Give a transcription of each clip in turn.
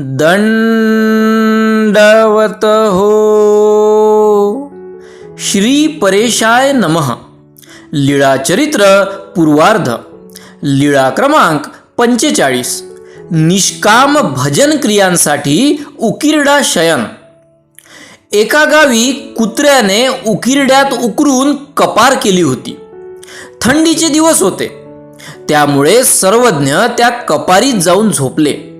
दंडवत हो श्री परेशाय नमः। लीळाचरित्र पूर्वार्ध। लीळा क्रमांक पंचेचाळीस। निष्काम भजन क्रियांसाठी उकिरडा शयन। एका गावी कुत्र्याने उकिरड्यात उकरून कपार केली होती। थंडीचे दिवस होते। त्यामुळे सर्वज्ञ त्या कपारीत जाऊन झोपले।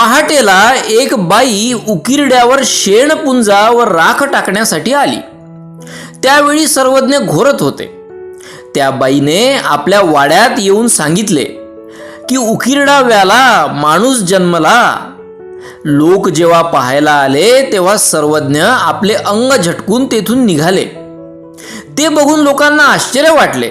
पहाटेला एक बाई उकिरड्यावर शेणपुंजा व राख टाकण्यासाठी आली. त्यावेळी सर्वज्ञ घोरत होते. त्या बाईने आपल्या वाड्यात येऊन सांगितले की उकिरडाव्याला माणूस जन्मला. लोक जेव्हा पाहायला आले तेव्हा सर्वज्ञ आपले अंग झटकून तेथून निघाले. ते बघून लोकांना आश्चर्य वाटले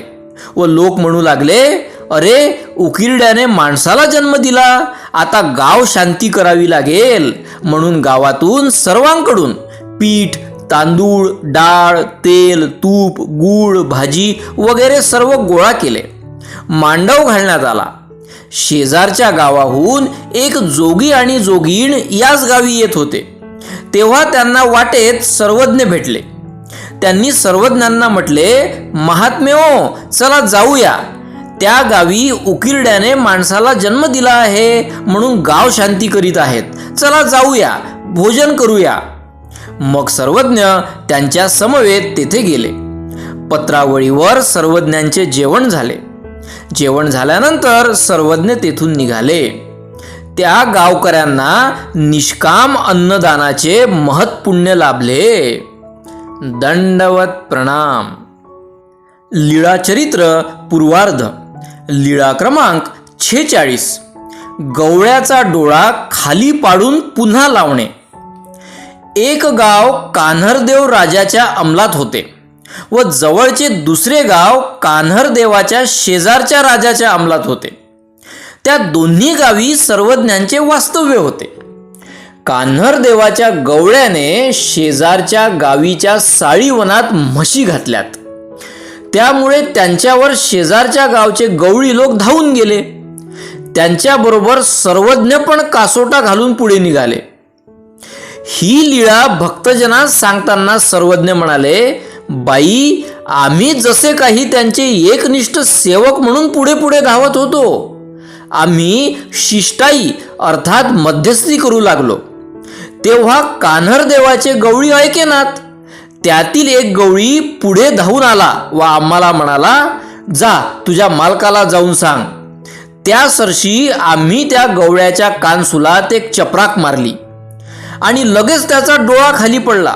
व लोक म्हणू लागले अरे उकिरड्याने माणसाला जन्म दिला. आता गाव शांती करावी लागेल. म्हणून गावातून सर्वांकडून पीठ तांदूळ डाळ तेल तूप गूळ भाजी वगैरे सर्व गोळा केले. मांडव घालण्यात आला. शेजारच्या गावाहून एक जोगी आणि जोगीण याच गावी येत होते. तेव्हा त्यांना वाटेत सर्वज्ञ भेटले. त्यांनी सर्वज्ञांना म्हटले महात्म्यो चला जाऊया. त्या गावी उकिरड्याने माणसाला जन्म दिला आहे म्हणून गाव शांती करीत आहेत. चला जाऊया भोजन करूया. मग सर्वज्ञ त्यांच्या समवेत तेथे गेले. पत्रावळीवर सर्वज्ञांचे जेवण झाले. जेवण झाल्यानंतर सर्वज्ञ तेथून निघाले. त्या गावकऱ्यांना निष्काम अन्नदानाचे महत्पुण्य लाभले. दंडवत प्रणाम. लीळाचरित्र पूर्वार्ध. लीळा क्रमांक छेचाळीस. गवळ्याचा डोळा खाली पाडून पुन्हा लावणे. एक गाव कान्हरदेव राजाच्या अंमलात होते व जवळचे दुसरे गाव कान्हरदेवाच्या शेजारच्या राजाच्या अंमलात होते. त्या दोन्ही गावी सर्वज्ञांचे वास्तव्य होते. कान्हरदेवाच्या गवळ्याने शेजारच्या गावीच्या साळीवनात म्हशी घातल्यात. त्यामुळे त्यांच्यावर शेजारच्या गावचे गवळी लोक धावून गेले. त्यांच्याबरोबर सर्वज्ञ पण कासोटा घालून पुढे निघाले. ही लीळा भक्तजनास सांगताना सर्वज्ञ म्हणाले बाई आम्ही जसे काही त्यांचे एकनिष्ठ सेवक म्हणून पुढे पुढे धावत होतो. आम्ही शिष्टाई अर्थात मध्यस्थी करू लागलो. तेव्हा कान्हर देवाचे गवळी ऐकेनात त्यातील एक गवळी पुढे धावून आला व आम्हाला म्हणाला जा तुझ्या मालकाला जाऊन सांग. त्या सरशी आम्ही त्या गवळ्याच्या कानसुलात एक चपराक मारली आणि लगेच त्याचा डोळा खाली पडला.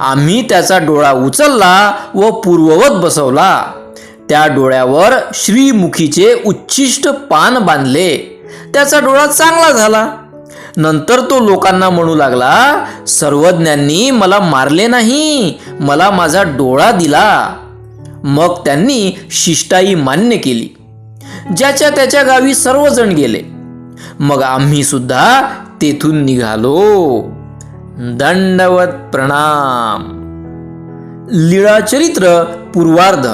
आम्ही त्याचा डोळा उचलला व पूर्ववत बसवला. त्या डोळ्यावर श्रीमुखीचे उच्छिष्ट पान बांधले. त्याचा डोळा चांगला झाला. नंतर तो लोकांना म्हणू लागला सर्वज्ञांनी मला मारले नाही मला माझा डोळा दिला. मग त्यांनी शिष्टाई मान्य केली ज्याच्या त्याच्या गावी सर्वजण गेले. मग आम्ही सुद्धा तेथून निघालो. दंडवत प्रणाम. लीळाचरित्र पूर्वार्ध.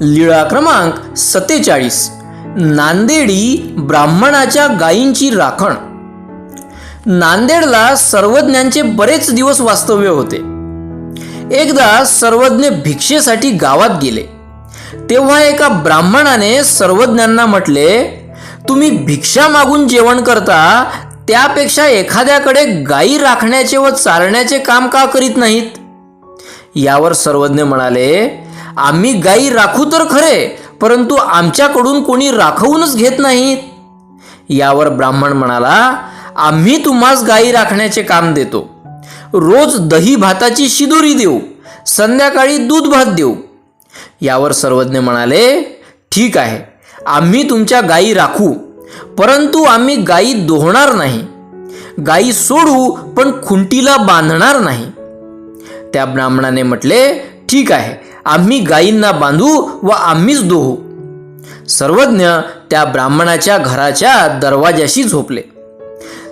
लीळा क्रमांक सत्तेचाळीस. नांदेडी ब्राह्मणाच्या गायींची राखण. नांदेडला सर्वज्ञांचे बरेच दिवस वास्तव्य होते. एकदा सर्वज्ञ भिक्षेसाठी गावात गेले. तेव्हा एका ब्राह्मणाने सर्वज्ञांना म्हटले तुम्ही भिक्षा मागून जेवण करता त्यापेक्षा एखाद्याकडे गायी राखण्याचे व चालण्याचे काम का करीत नाहीत? यावर सर्वज्ञ म्हणाले आम्ही गायी राखू तर खरे परंतु आमच्याकडून कोणी राखवूनच घेत नाहीत. यावर ब्राह्मण म्हणाला आम्ही तुम्हास गायी राखण्याचे काम देतो. रोज दही भाताची शिदोरी देऊ. संध्याकाळी दूध भात देऊ. यावर सर्वज्ञ म्हणाले ठीक आहे. आम्ही तुमच्या गायी राखू. परंतु आम्ही गायी दोहणार नाही. गायी सोडू पण खुंटीला बांधणार नाही. त्या ब्राह्मणाने म्हटले ठीक आहे. आम्ही गायींना बांधू व आम्हीच दोहू. सर्वज्ञ त्या ब्राह्मणाच्या घराच्या दरवाजाशी झोपले.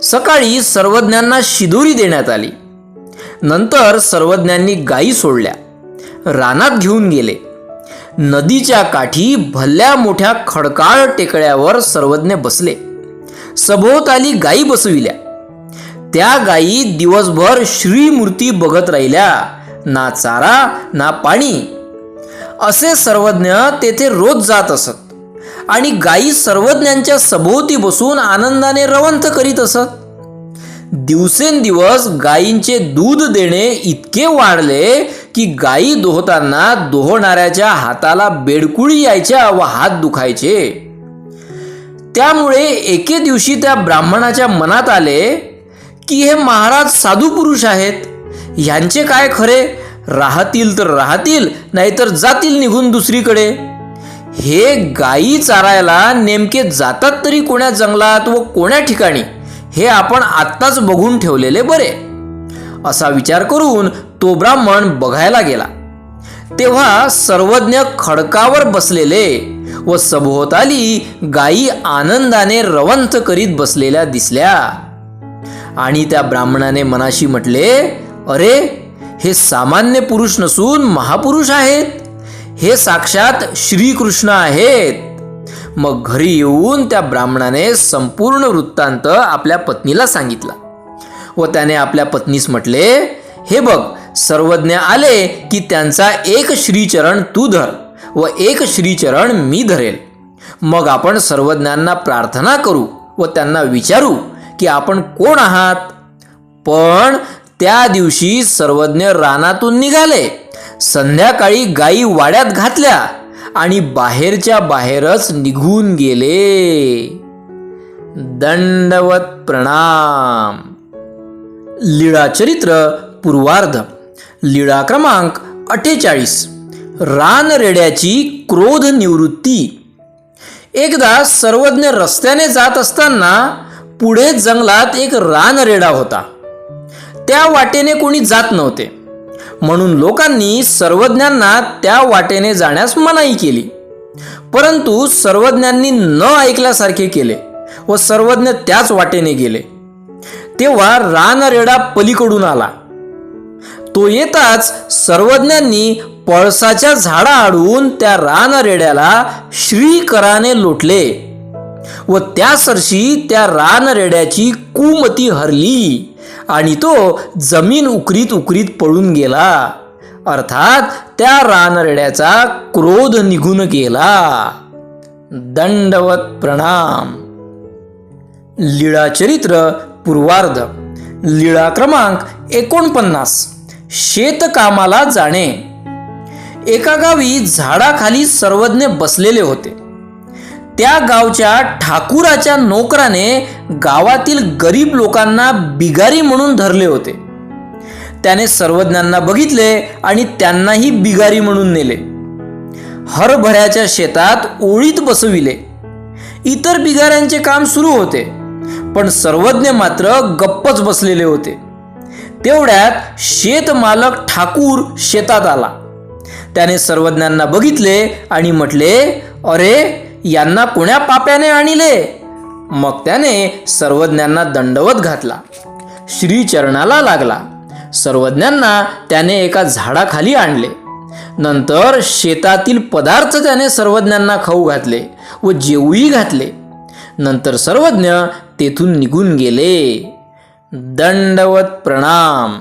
सकाळी सर्वज्ञांना शिदोरी देण्यात आली. नंतर सर्वज्ञांनी गायी सोडल्या. रानात घेऊन गेले. नदीच्या काठी भल्या मोठ्या खडकाळ टेकड्यावर सर्वज्ञ बसले. सभोवताली गायी बसविल्या. त्या गायी दिवसभर श्रीमूर्ती बघत राहिल्या. ना चारा ना पाणी. असे सर्वज्ञ तेथे रोज जात असत. आणि गायी सर्वज्ञांच्या सभोवती बसून आनंदाने रवंथ करीत असत. दिवसेंदिवस गायींचे दूध देणे इतके वाढले की गायी दोहताना दोहणाऱ्याच्या हाताला बेडकुळी यायच्या व हात दुखायचे. त्यामुळे एके दिवशी त्या ब्राह्मणाच्या मनात आले की हे महाराज साधू पुरुष आहेत. ह्यांचे काय खरे? राहतील तर राहतील नाहीतर जातील निघून दुसरीकडे. हे गायी चारायला नेमके जातात तरी कोण्या जंगलात व कोण्या ठिकाणी? हे आपण आत्ताच बघून ठेवलेले बरे. असा विचार करून तो ब्राह्मण बघायला गेला. तेव्हा सर्वज्ञ खडकावर बसलेले व सभोवताली गायी आनंदाने रवंथ करीत बसलेल्या दिसल्या. आणि त्या ब्राह्मणाने मनाशी म्हटले अरे हे सामान्य पुरुष नसून महापुरुष आहेत. हे साक्षात श्रीकृष्ण आहेत. मग घरी येऊन त्या ब्राह्मणाने संपूर्ण वृत्तांत आपल्या पत्नीला सांगितला. व त्याने आपल्या पत्नीस म्हटले हे बघ सर्वज्ञ आले की त्यांचा एक श्रीचरण तू धर व एक श्रीचरण मी धरेल. मग आपण सर्वज्ञांना प्रार्थना करू व त्यांना विचारू की आपण कोण आहात. पण त्या दिवशी सर्वज्ञ रानातून निघाले. संध्याकाळी गायी वाड्यात घातल्या आणि बाहेरच्या बाहेरच निघून गेले. दंडवत प्रणाम. लीळा चरित्र पूर्वार्ध. लीळा क्रमांक अठ्ठेचाळीस. रानरेड्याची क्रोध निवृत्ती. एकदा सर्वज्ञ रस्त्याने जात असताना पुढे जंगलात एक रानरेडा होता. त्या वाटेने कोणी जात नव्हते. म्हणून लोकांनी सर्वज्ञांना त्या वाटेने जाण्यास मनाई केली. परंतु सर्वज्ञांनी न ऐकल्यासारखे केले व सर्वज्ञ त्याच वाटेने गेले. तेव्हा रानरेडा पलीकडून आला. तो येताच सर्वज्ञांनी पळसाच्या झाडा आडून त्या रानरेड्याला श्रीकराने लोटले व त्या सरशी त्या रानरेड्याची कुमती हरली. आणि तो जमीन उकरीत उकरीत पळून गेला. अर्थात त्या रानरेड्याचा क्रोध निघून गेला. दंडवत प्रणाम. लीळा चरित्र पूर्वार्ध. लीळा क्रमांक एकोणपन्नास. शेतकामाला जाणे. एका गावी झाडाखाली सर्वज्ञ बसलेले होते. त्या गावच्या ठाकुराच्या नोकराने गावातील गरीब लोकांना बिगारी म्हणून धरले होते. त्याने सर्वज्ञांना बघितले आणि त्यांनाही बिगारी म्हणून नेले. हरभऱ्याच्या शेतात ओळीत बसविले. इतर बिगाऱ्यांचे काम सुरू होते पण सर्वज्ञ मात्र गप्पच बसलेले होते. तेवढ्यात शेतमालक ठाकूर शेतात आला. त्याने सर्वज्ञांना बघितले आणि म्हटले अरे यांना कुण्या पाप्याने आणिले. मग त्याने सर्वज्ञांना दंडवत घातला. श्रीचरणाला लागला. सर्वज्ञांना त्याने एका झाडाखाली आणले. नंतर शेतातील पदार्थ त्याने सर्वज्ञांना खाऊ घातले व जेवूही घातले. नंतर सर्वज्ञ तेथून निघून गेले. दंडवत प्रणाम.